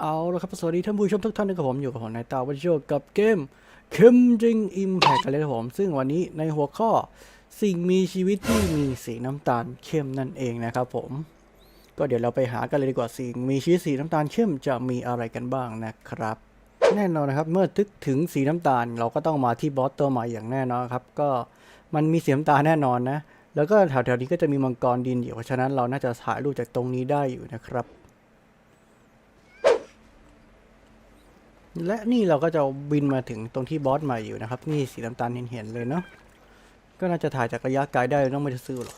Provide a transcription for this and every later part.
เอาละครับสวัสดีท่านผู้ชมทุกท่านนะครับผมอยู่กับผมนายตาวันโชกับเกมเคมจิงอิมแพคกันเลยครับผม ซึ่งวันนี้ในหัวข้อสิ่งมีชีวิตที่มีสีน้ำตาลเข้มนั่นเองนะครับผม ก็เดี๋ยวเราไปหากันเลยดีกว่าสิ่งมีชีวิตสีน้ำตาลเข้มจะมีอะไรกันบ้างนะครับ แน่นอนนะครับเมื่อทึกถึงสีน้ำตาล เราก็ต้องมาที่บอสตัวใหม่อย่างแน่นอนครับ ก็มันมีสีน้ำตาลแน่นอนนะ แล้วก็แถวๆนี้ก็จะมีมังกรดินอยู่เพราะฉะนั้นเราน่าจะถ่ายรูปจากตรงนี้ได้อยู่นะครับ และนี่เราก็จะบินมาถึงตรงที่บอสใหม่อยู่นะครับ นี่สีน้ำตาลเห็นๆเลยเนาะก็น่าจะถ่ายจากระยะไกลได้ไม่ต้องไปซื้อหรอก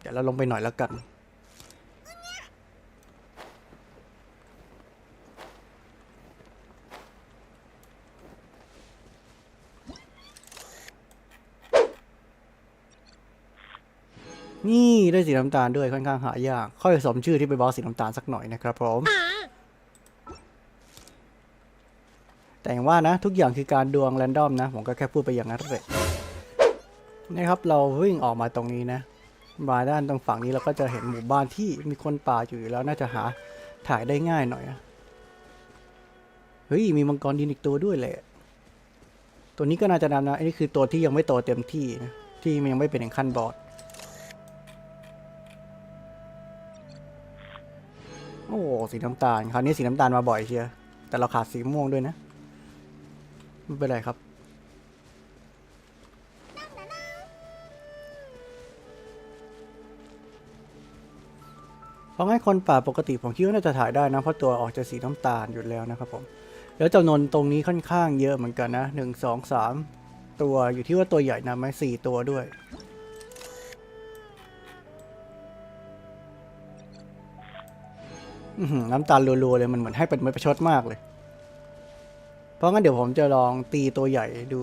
เดี๋ยวเราลงไปหน่อยแล้วกันนี่ได้สีน้ำตาลด้วยค่อนข้างหายาก ค่อยสมชื่อที่เป็นบอสสีน้ำตาลสักหน่อยนะครับผม แต่ อย่างว่านะทุกอย่างคือการดวงแรนดอมนะ ผมก็แค่พูดไปอย่างนั้นเลยนะครับเราวิ่งออกมาตรงนี้นะมาด้านตรงฝั่งนี้เราก็จะเห็นหมู่บ้านที่มีคนป่าอยู่แล้วน่าจะหาถ่ายได้ง่ายหน่อยนะเฮ้ยมีมังกรดินอีกตัวด้วยแหละตัวนี้ก็น่าจะนำนะอันนี้คือตัวที่ยังไม่โตเต็มที่นะที่มันยังไม่เป็นถึงขั้นบอสโอ้สีน้ำตาลคราวนี้สีน้ำตาลมาบ่อยเชียวแต่เราขาดสีม่วงด้วยนะ ไม่เป็นไรครับ เพราะงั้นคนป่าปกติผมคิดว่าน่าจะถ่ายได้นะ เพราะตัวออกจะสีน้ำตาลอยู่แล้วนะครับผม แล้วจำนวนตรงนี้ค่อนข้างเยอะเหมือนกันนะหนึ่งสองสามตัวอยู่ที่ว่าตัวใหญ่นะไหมสี่ตัวด้วยน้ำตาลรัวๆเลยมันเหมือนให้เป็นไม้ประชดมากเลย ราะงั้นเดี๋ยวผมจะลองตีตัวใหญ่ดู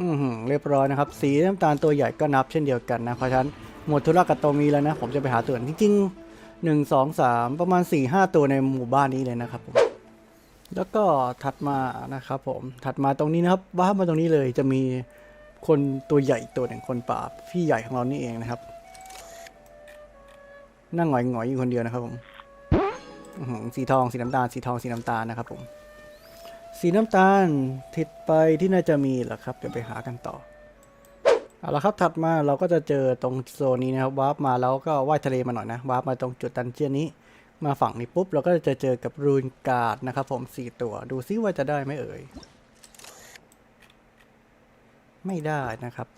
อือหือเรียบร้อยนะครับ สีน้ำตาลตัวใหญ่ก็นับเช่นเดียวกันนะ เพราะฉะนั้นหมดธุระกับตัวมีแล้วนะ ผมจะไปหาตัวจริงๆหนึ่งสองสามประมาณสี่ห้าตัวในหมู่บ้านนี้เลยนะครับผม แล้วก็ถัดมานะครับผมถัดมาตรงนี้นะครับว้ามาตรงนี้เลยจะมีคนตัวใหญ่ตัวหนึ่งคนป่าพี่ใหญ่ของเรานี่เองนะครับ นั่งหงอยๆอยอยู่คนเดียวนะครับผมสีทองสีน้ำตาลสีทองสีน้ำตาลนะครับผม สีน้ำตาลทิศไปที่น่าจะมีเหรอครับเดี๋ยวไปหากันต่อเอาละครับถัดมาเราก็จะเจอตรงโซนนี้นะครับวาร์ปมาแล้วก็ว่ายทะเลมาหน่อยนะวาร์ปมาตรงจุดดันเจียนนี้ มาฝั่งนี้ปุ๊บ เราก็จะเจอกับรูนการ์ดนะครับผมสี่ตัว ดูซิว่าจะได้ไหมเอ่ย ไม่ได้นะครับ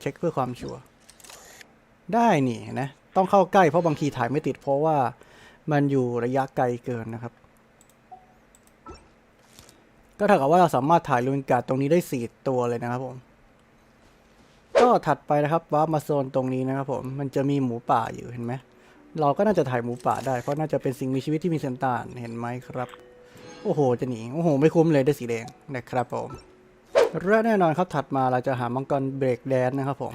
เช็คเพื่อความชัวร์ได้นี่นะ ต้องเข้าใกล้เพราะบางทีถ่ายไม่ติดเพราะว่ามันอยู่ระยะไกลเกินนะครับ ก็เท่ากับว่าเราสามารถถ่ายรูนการ์ดตรงนี้ได้สี่ตัวเลยนะครับผมก็ถัดไปนะครับว่ามาโซนตรงนี้นะครับผม มันจะมีหมูป่าอยู่เห็นไหม เราก็น่าจะถ่ายหมูป่าได้เพราะน่าจะเป็นสิ่งมีชีวิตที่มีเซนตานเห็นไหมครับ โอ้โห จะหนี โอ้โห ไม่คุ้มเลยได้สีแดงนะครับผมและแน่นอนครับถัดมาเราจะหามังกรเบรกแดนนะครับผม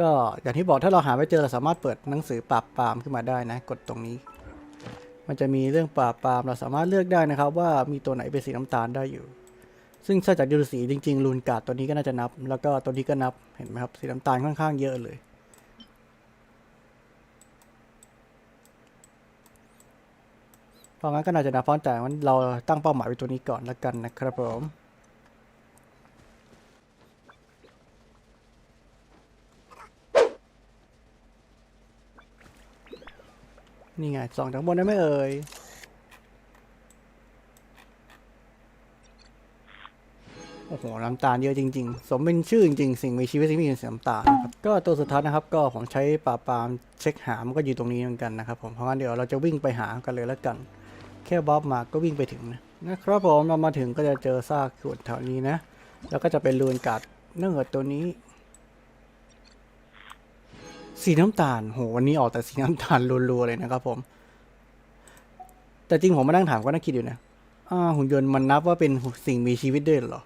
ก็อย่างที่บอกถ้าเราหาไม่เจอเราสามารถเปิดหนังสือปราบปรามขึ้นมาได้นะ กดตรงนี้ มันจะมีเรื่องปราบปรามเราสามารถเลือกได้นะครับ ว่ามีตัวไหนเป็นสีน้ำตาลได้อยู่ ซึ่งถ้าจากดูสีจริงๆรูนกาดตัวนี้ก็น่าจะนับ แล้วก็ตัวนี้ก็นับเห็นไหมครับสีน้ำตาลค่อนข้างเยอะเลย เพราะงั้นก็น่าจะนับเพราะแต่ว่าเราตั้งเป้าหมายไว้ตัวนี้ก่อนแล้วกันนะครับผมนี่ไงสองจากบนได้ไหมเอ่ยโอ้โหน้ำตาลเยอะจริง ๆ สมเป็นชื่อจริงๆสิ่งมีชีวิตที่มีสีน้ำตาลนะครับก็ตัวสุดท้ายนะครับ ก็ผมใช้ปราปามเช็คหามันก็อยู่ตรงนี้เหมือนกันนะครับผมเพราะงั้นเดี๋ยวเราจะวิ่งไปหากันเลยแล้วกัน แค่บ๊อบมาก็วิ่งไปถึงนะนะครับผมเรามาถึงก็จะเจอซากขวดแถวนี้นะ แล้วก็จะเป็นรูนกัดเนื่องจากตัวนี้ สีน้ำตาลโหวันนี้ออกแต่สีน้ำตาลรัวๆเลยนะครับผม แต่จริงผมมานั่งถามก็น่าคิดอยู่นะอ่าหุ่นยนต์มันนับว่าเป็นสิ่งมีชีวิตด้วยเหรอ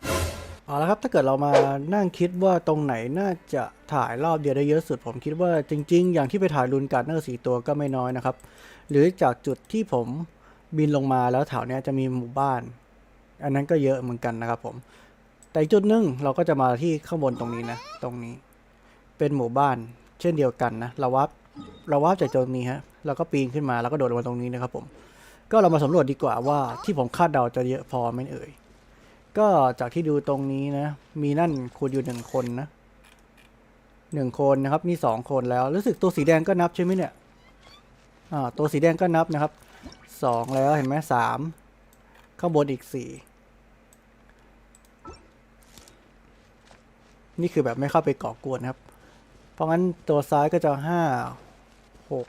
เอาละครับถ้าเกิดเรามานั่งคิดว่าตรงไหนน่าจะถ่ายรอบเดียวได้เยอะสุด ผมคิดว่าจริง ๆ อย่างที่ไปถ่ายรูนการ์ดเนอร์สีตัวก็ไม่น้อยนะครับ หรือจากจุดที่ผม บินลงมาแล้วแถวเนี้ยจะมีหมู่บ้าน อันนั้นก็เยอะเหมือนกันนะครับผม แต่จุดหนึ่งเราก็จะมาที่ข้างบนตรงนี้นะ ตรงนี้ เป็นหมู่บ้าน เช่นเดียวกันนะเราวับเราวับจากตรงนี้ฮะเราก็ปีนขึ้นมาแล้วก็โดดลงมาตรงนี้นะครับผม ก็เรามาสำรวจดีกว่าว่าที่ผมคาดเดาจะเยอะพอไหม่เอ่ย ก็จากที่ดูตรงนี้นะ มีนั่นคูณอยู่หนึ่งคนนะหนึ่งคนนะครับ มีสองคนแล้ว รู้สึกตัวสีแดงก็นับใช่ไหมเนี่ย อ่า ตัวสีแดงก็นับนะครับ สองแล้วเห็นไหมสามข้างบนอีกสี่นี่คือแบบไม่เข้าไปก่อกวนครับ เพราะงั้นตัวซ้ายก็จะห้าหก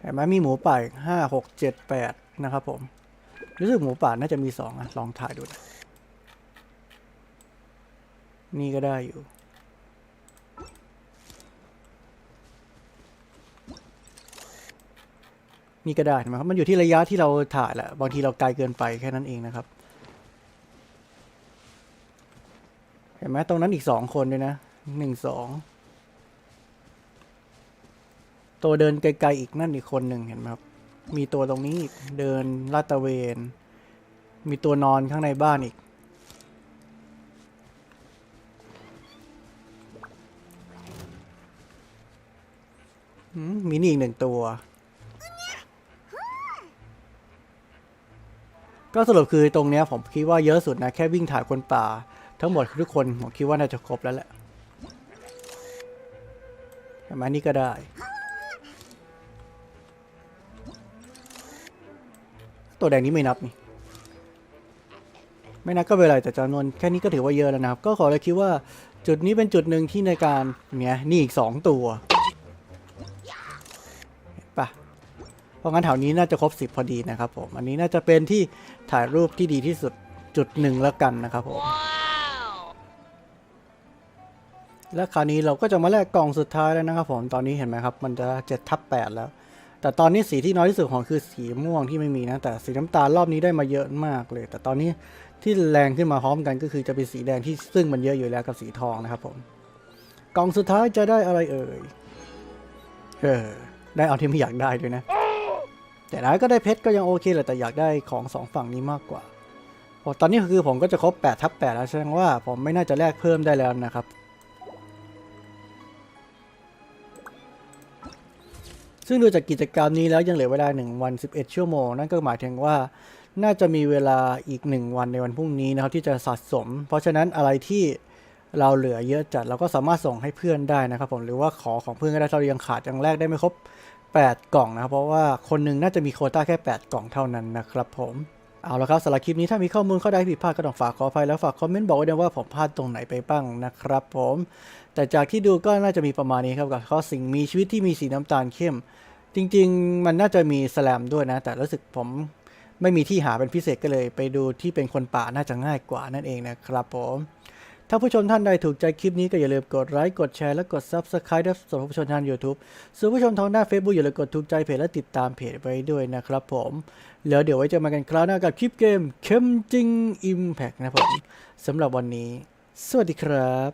เห็นไหมมีหมูป่าอีกห้าหกเจ็ดแปดนะครับผม รู้สึกหมูป่าน่าจะมีสองอะลองถ่ายดูนะนี่ก็ได้อยู่ นี่ก็ได้เห็นไหมครับ มันอยู่ที่ระยะที่เราถ่ายแหละบางทีเราไกลเกินไปแค่นั้นเองนะครับ เห็นไหมตรงนั้นอีกสองคนด้วยนะหนึ่งสองตัวเดินไกลๆอีกนั่นอีกคนหนึ่งเห็นไหมครับ มีตัวตรงนี้เดินลาดตระเวน มีตัวนอนข้างในบ้านอีก มีนี่อีกหนึ่งตัว ก็สรุปคือตรงเนี้ยผมคิดว่าเยอะสุดนะ แค่วิ่งถ่ายคนป่า ทั้งหมดทุกคนผมคิดว่าน่าจะครบแล้วแหละเห็นไหมนี่ก็ได้ ตัวแดงนี้ไม่นับนี่ ไม่นับก็เป็นไรแต่จำนวนแค่นี้ก็ถือว่าเยอะแล้วนะครับ ก็ขอเลยคิดว่าจุดนี้เป็นจุดหนึ่งที่ในการเนี่ยนี่อีกสองตัว ราะงั้นแถวนี้น่าจะครบสิบพอดีนะครับผม อันนี้น่าจะเป็นที่ถ่ายรูปที่ดีที่สุดจุดหนึ่งแล้วกันนะครับผม และคราวนี้เราก็จะมาแลกกล่องสุดท้ายแล้วนะครับผม ตอนนี้เห็นไหมครับ มันจะเจ็ดทับแปดแล้ว แต่ตอนนี้สีที่น้อยที่สุดของคือสีม่วงที่ไม่มีนะ แต่สีน้ำตาลรอบนี้ได้มาเยอะมากเลย แต่ตอนนี้ที่แรงขึ้นมาพร้อมกันก็คือจะเป็นสีแดงที่ซึ่งมันเยอะอยู่แล้วกับสีทองนะครับผม กล่องสุดท้ายจะได้อะไรเอ่ย เออ ได้เอาที่ไม่อยากได้ด้วยนะ แต่ได้ก็ได้เพชรก็ยังโอเคแหละแต่อยากได้ของสองฝั่งนี้มากกว่าตอนนี้คือผมก็จะครบ8ทับ8แล้วแสดงว่าผมไม่น่าจะแลกเพิ่มได้แล้วนะครับ ซึ่งดูจากกิจกรรมนี้แล้วยังเหลือเวลา 1 วัน 11 ชั่วโมง นั่นก็หมายถึงว่าน่าจะมีเวลาอีก 1 วันในวันพรุ่งนี้นะครับที่จะสะสม เพราะฉะนั้นอะไรที่เราเหลือเยอะจัดเราก็สามารถส่งให้เพื่อนได้นะครับผมหรือว่าขอของเพื่อนก็ได้เรายังขาดยังแรกได้ไม่ครบ 8 กล่องนะครับ เพราะว่าคนหนึ่งน่าจะมีโคต้าแค่ 8 กล่องเท่านั้นนะครับผมเอาละครับสำหรับคลิปนี้ถ้ามีข้อมูลเข้าใดผิดพลาดก็ต้องฝากขออภัยแล้วฝากคอมเมนต์บอกไว้ด้วยว่าผมพลาดตรงไหนไปบ้างนะครับผม แต่จากที่ดูก็น่าจะมีประมาณนี้ครับกับข้อสิ่งมีชีวิตที่มีสีน้ำตาลเข้ม จริง ๆ มันน่าจะมีสแลมด้วยนะ แต่รู้สึกผมไม่มีที่หาเป็นพิเศษก็เลย ไปดูที่เป็นคนป่าน่าจะง่ายกว่านั่นเองนะครับผม ถ้าผู้ชมท่านใดถูกใจคลิปนี้ก็อย่าลืมกดไลค์ กดแชร์และกด Subscribe ด้วยสำหรับผู้ชมทาง YouTube ส่วนผู้ชมทางหน้า Facebook อย่าลืมกดถูกใจเพจและติดตามเพจไว้ด้วยนะครับผม แล้วเดี๋ยวไว้เจอกันคราวหน้ากับคลิปเกมเข้มจริง Impact นะครับผมสำหรับวันนี้ สวัสดีครับ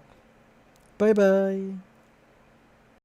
บ๊ายบาย